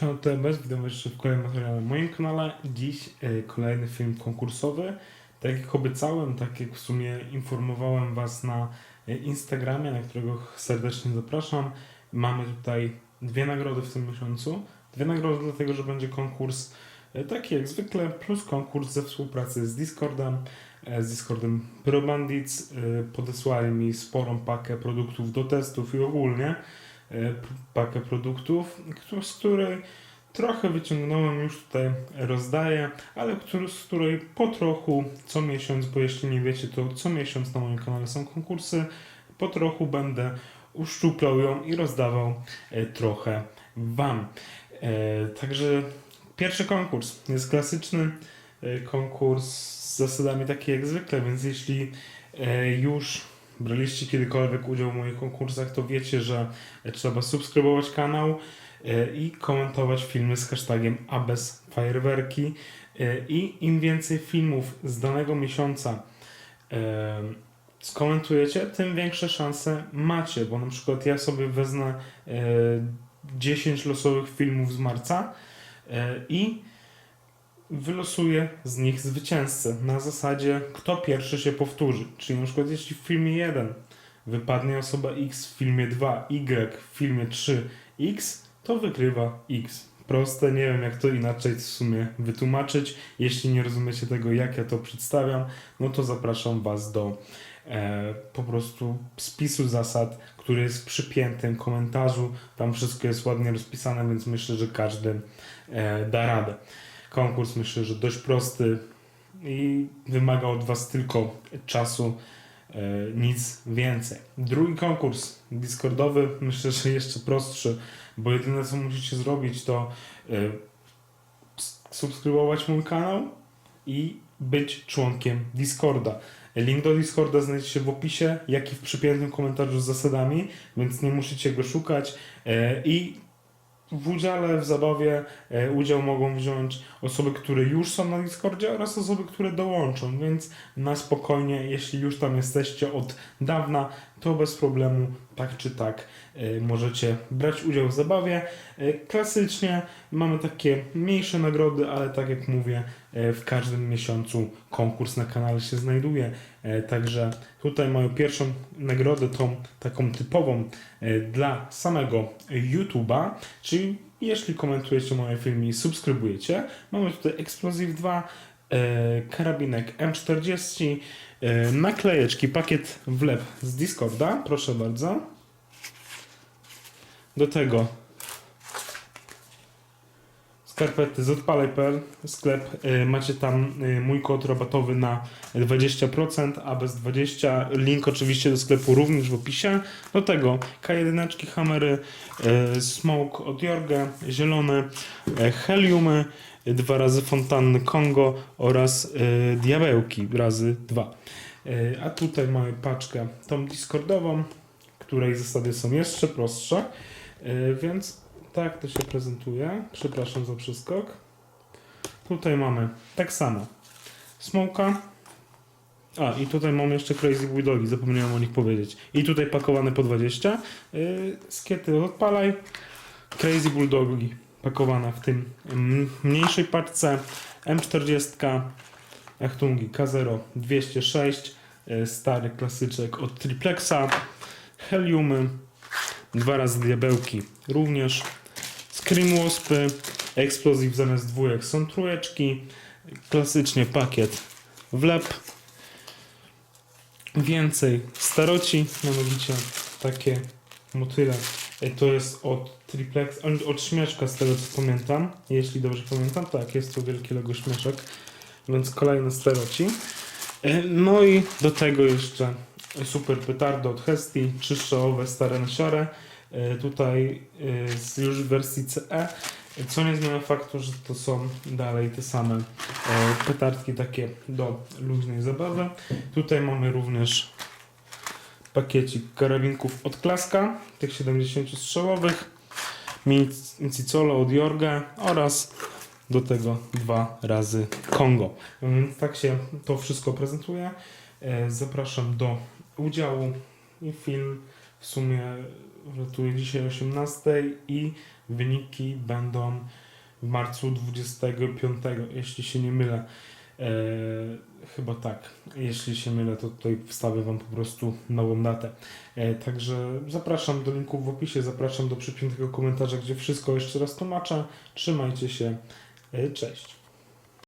To bez, witam was jeszcze w kolejnym materiale na moim kanale. Dziś e, kolejny film konkursowy. Tak jak obiecałem, tak jak w sumie informowałem was na e, Instagramie, na którego serdecznie zapraszam. Mamy tutaj dwie nagrody w tym miesiącu. Dwie nagrody dlatego, że będzie konkurs e, taki jak zwykle, plus konkurs ze współpracy z Discordem, z Discordem Pro Podesłali mi sporą pakę produktów do testów i ogólnie pakę produktów, któ- z której trochę wyciągnąłem, już tutaj rozdaję, ale z której po trochu co miesiąc, bo jeśli nie wiecie, to co miesiąc na moim kanale są konkursy, po trochu będę uszczuplał ją i rozdawał e, trochę Wam. E, także pierwszy konkurs jest klasyczny e, konkurs z zasadami takie jak zwykle, więc jeśli e, już braliście kiedykolwiek udział w moich konkursach, to wiecie, że trzeba subskrybować kanał e, i komentować filmy z hashtagiem AbezFajerwerki e, i im więcej filmów z danego miesiąca e, skomentujecie, tym większe szanse macie, bo na przykład ja sobie wezmę e, 10 losowych filmów z marca i wylosuję z nich zwycięzcę na zasadzie kto pierwszy się powtórzy. Czyli na przykład jeśli w filmie 1 wypadnie osoba X, w filmie 2 Y, w filmie 3 X, to wygrywa X. Proste, nie wiem jak to inaczej w sumie wytłumaczyć. Jeśli nie rozumiecie tego, jak ja to przedstawiam, no to zapraszam Was do e, po prostu spisu zasad, który jest w przypiętym komentarzu. Tam wszystko jest ładnie rozpisane, więc myślę, że każdy e, da radę. Konkurs myślę, że dość prosty i wymaga od Was tylko czasu, e, nic więcej. Drugi konkurs Discordowy, myślę, że jeszcze prostszy, bo jedyne co musicie zrobić to e, subskrybować mój kanał i być członkiem Discorda. Link do Discorda znajdziecie w opisie, jak i w przypiętym komentarzu z zasadami, więc nie musicie go szukać. E, I w udziale, w zabawie e, udział mogą wziąć osoby, które już są na Discordzie oraz osoby, które dołączą, więc na spokojnie, jeśli już tam jesteście od dawna, to bez problemu tak czy tak e, możecie brać udział w zabawie. E, Klasycznie mamy takie mniejsze nagrody, ale tak jak mówię, e, w każdym miesiącu konkurs na kanale się znajduje. Także tutaj moją pierwszą nagrodę, tą taką typową dla samego YouTube'a, czyli jeśli komentujecie moje filmy i subskrybujecie, mamy tutaj Explosive 2, e, karabinek M40, e, naklejeczki, pakiet wlep z Discorda, proszę bardzo. Do tego skarpety z odpalaj.pl, sklep, y, macie tam y, mój kod rabatowy na 20%, a bez 20, link oczywiście do sklepu również w opisie. Do tego K1, hamery, y, smoke od Jorga, zielone, heliumy, dwa razy fontanny Kongo oraz diabełki razy dwa. A tutaj mamy paczkę tą Discordową, której zasady są jeszcze prostsze, więc tak to się prezentuje. Przepraszam za przeskok. Tutaj mamy tak samo smoka. A, i tutaj mamy jeszcze Crazy Bulldogi, zapomniałem o nich powiedzieć. I tutaj pakowane po 20. Yy, skiety odpalaj. Crazy Bulldogi pakowane w tym mm, mniejszej paczce. M40, Achtungi K0 206, yy, stary klasyczek od Triplexa, Heliumy, dwa razy diabełki również, Scream Waspy, Explosive zamiast dwójek. Są trójeczki, klasycznie pakiet wlep, więcej. Staroci, mianowicie takie motyle, E, to jest od Triplex, od- śmieszka z tego co pamiętam, jeśli dobrze pamiętam, tak, jest to wielkie logo śmieszek, więc kolejne staroci. E, No i do tego jeszcze super petardo od Hesti, trzy stare na siarę, tutaj e, z już w wersji CE, co nie zmienia faktu, że to są dalej te same e, petardki takie do luźnej zabawy. Tutaj mamy również pakiecik karabinków od Klaska, tych 70 strzałowych, Micicolo od Jorga oraz do tego dwa razy Kongo. Więc tak się to wszystko prezentuje. E, Zapraszam do udziału i film w sumie wlatuje dzisiaj 18 i wyniki będą w marcu 25, jeśli się nie mylę. E, chyba tak. Jeśli się mylę, to tutaj wstawię Wam po prostu nową datę. E, także zapraszam do linków w opisie, zapraszam do przypiętego komentarza, gdzie wszystko jeszcze raz tłumaczę. Trzymajcie się. E, cześć.